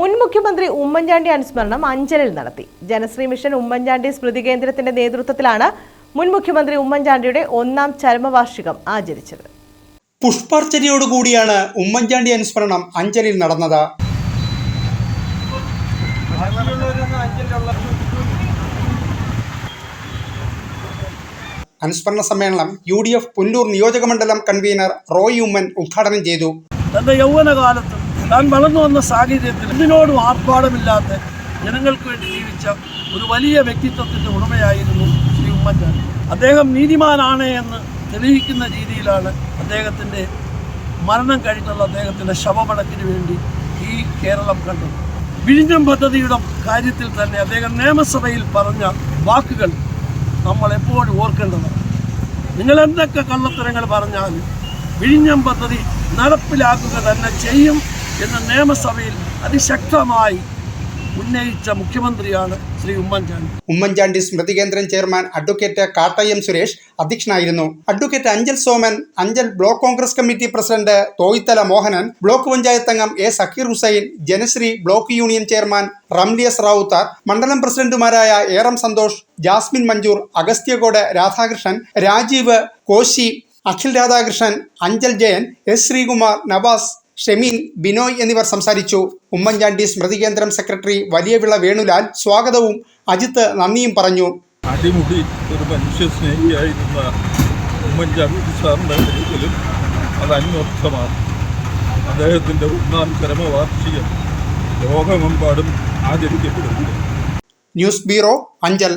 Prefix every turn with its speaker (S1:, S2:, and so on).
S1: മുൻ മുഖ്യമന്ത്രി ഉമ്മൻചാണ്ടി അനുസ്മരണം അഞ്ചലിൽ നടത്തി. ജനശ്രീ മിഷൻ ഉമ്മൻചാണ്ടി സ്മൃതി കേന്ദ്രത്തിന്റെ നേതൃത്വത്തിലാണ് മുൻ മുഖ്യമന്ത്രി ഉമ്മൻചാണ്ടിയുടെ ഒന്നാം ചരമവാർഷികം ആചരിച്ചത്.
S2: പുഷ്പാർച്ചനയോടുകൂടിയാണ് ഉമ്മൻചാണ്ടി അനുസ്മരണം അഞ്ചലിൽ നടന്നത്. അനുസ്മരണ സമ്മേളനം യു ഡി എഫ് പുല്ലൂർ നിയോജകമണ്ഡലം കൺവീനർ റോയ് ഉമ്മൻ ഉദ്ഘാടനം ചെയ്തു.
S3: തന്റെ യൗവനകാലത്ത് താൻ വളർന്നു വന്ന സാഹചര്യത്തിൽ ഇതിനോടും ആർഭാടമില്ലാത്ത ജനങ്ങൾക്ക് വേണ്ടി ജീവിച്ച ഒരു വലിയ വ്യക്തിത്വത്തിന്റെ ഉടമയായിരുന്നു ശ്രീ ഉമ്മൻചാണ്ടി. അദ്ദേഹം നീതിമാനാണ് എന്ന് തെളിയിക്കുന്ന രീതിയിലാണ് അദ്ദേഹത്തിന്റെ മരണം കഴിഞ്ഞുള്ള അദ്ദേഹത്തിന്റെ ശവമടക്കിന് വേണ്ടി ഈ കേരളം കണ്ടത്. വിഴിഞ്ഞം പദ്ധതിയുടെ കാര്യത്തിൽ തന്നെ അദ്ദേഹം നിയമസഭയിൽ പറഞ്ഞ വാക്കുകൾ നമ്മൾ എപ്പോഴും ഓർക്കേണ്ടതാണ്. നിങ്ങൾ എന്തൊക്കെ കള്ളത്തരങ്ങൾ പറഞ്ഞാലും വിഴിഞ്ഞം പദ്ധതി നടപ്പിലാക്കുക തന്നെ ചെയ്യും എന്ന് നിയമസഭയിൽ അതിശക്തമായി ഉന്നയിച്ച മുഖ്യമന്ത്രിയാണ് ശ്രീ ഉമ്മൻചാണ്ടി.
S2: ഉമ്മൻചാണ്ടി സ്മൃതി കേന്ദ്രം ചെയർമാൻ അഡ്വക്കേറ്റ് കാട്ടയം സുരേഷ് അധ്യക്ഷനായിരുന്നു. Advocate Anchal Soman Anchal block Congress committee president Thoyithala Mohanan block panchayat അംഗം A Zakir Hussain Janasree block union chairman Ramlias Rawther മണ്ഡലം പ്രസിഡന്റുമാരായ ഏറം സന്തോഷ് ജാസ്മിൻ മഞ്ജൂർ അഗസ്ത്യകോട് രാധാകൃഷ്ണൻ രാജീവ് കോശി അഖിൽ രാധാകൃഷ്ണൻ അഞ്ചൽ ജയൻ എസ് ശ്രീകുമാർ നവാസ് ഷെമീൻ ബിനോയ് എന്നിവർ സംസാരിച്ചു. ഉമ്മൻചാണ്ടി സ്മൃതി കേന്ദ്രം സെക്രട്ടറി വലിയവിള വേണുലാൽ സ്വാഗതവും അജിത്ത് നന്ദിയും പറഞ്ഞു.
S4: അടിമുടി ഒരു മനുഷ്യ സ്നേഹിയായിരുന്ന ഉമ്മൻചാണ്ടി സാറിന്റെ കാര്യത്തിലും അത് അന്വർത്ഥമാണ്. അദ്ദേഹത്തിന്റെ ഒന്നാം ചരമവാർഷികം ലോകമെമ്പാടും ആചരിക്കപ്പെടുന്നു.
S2: News bureau Anchal.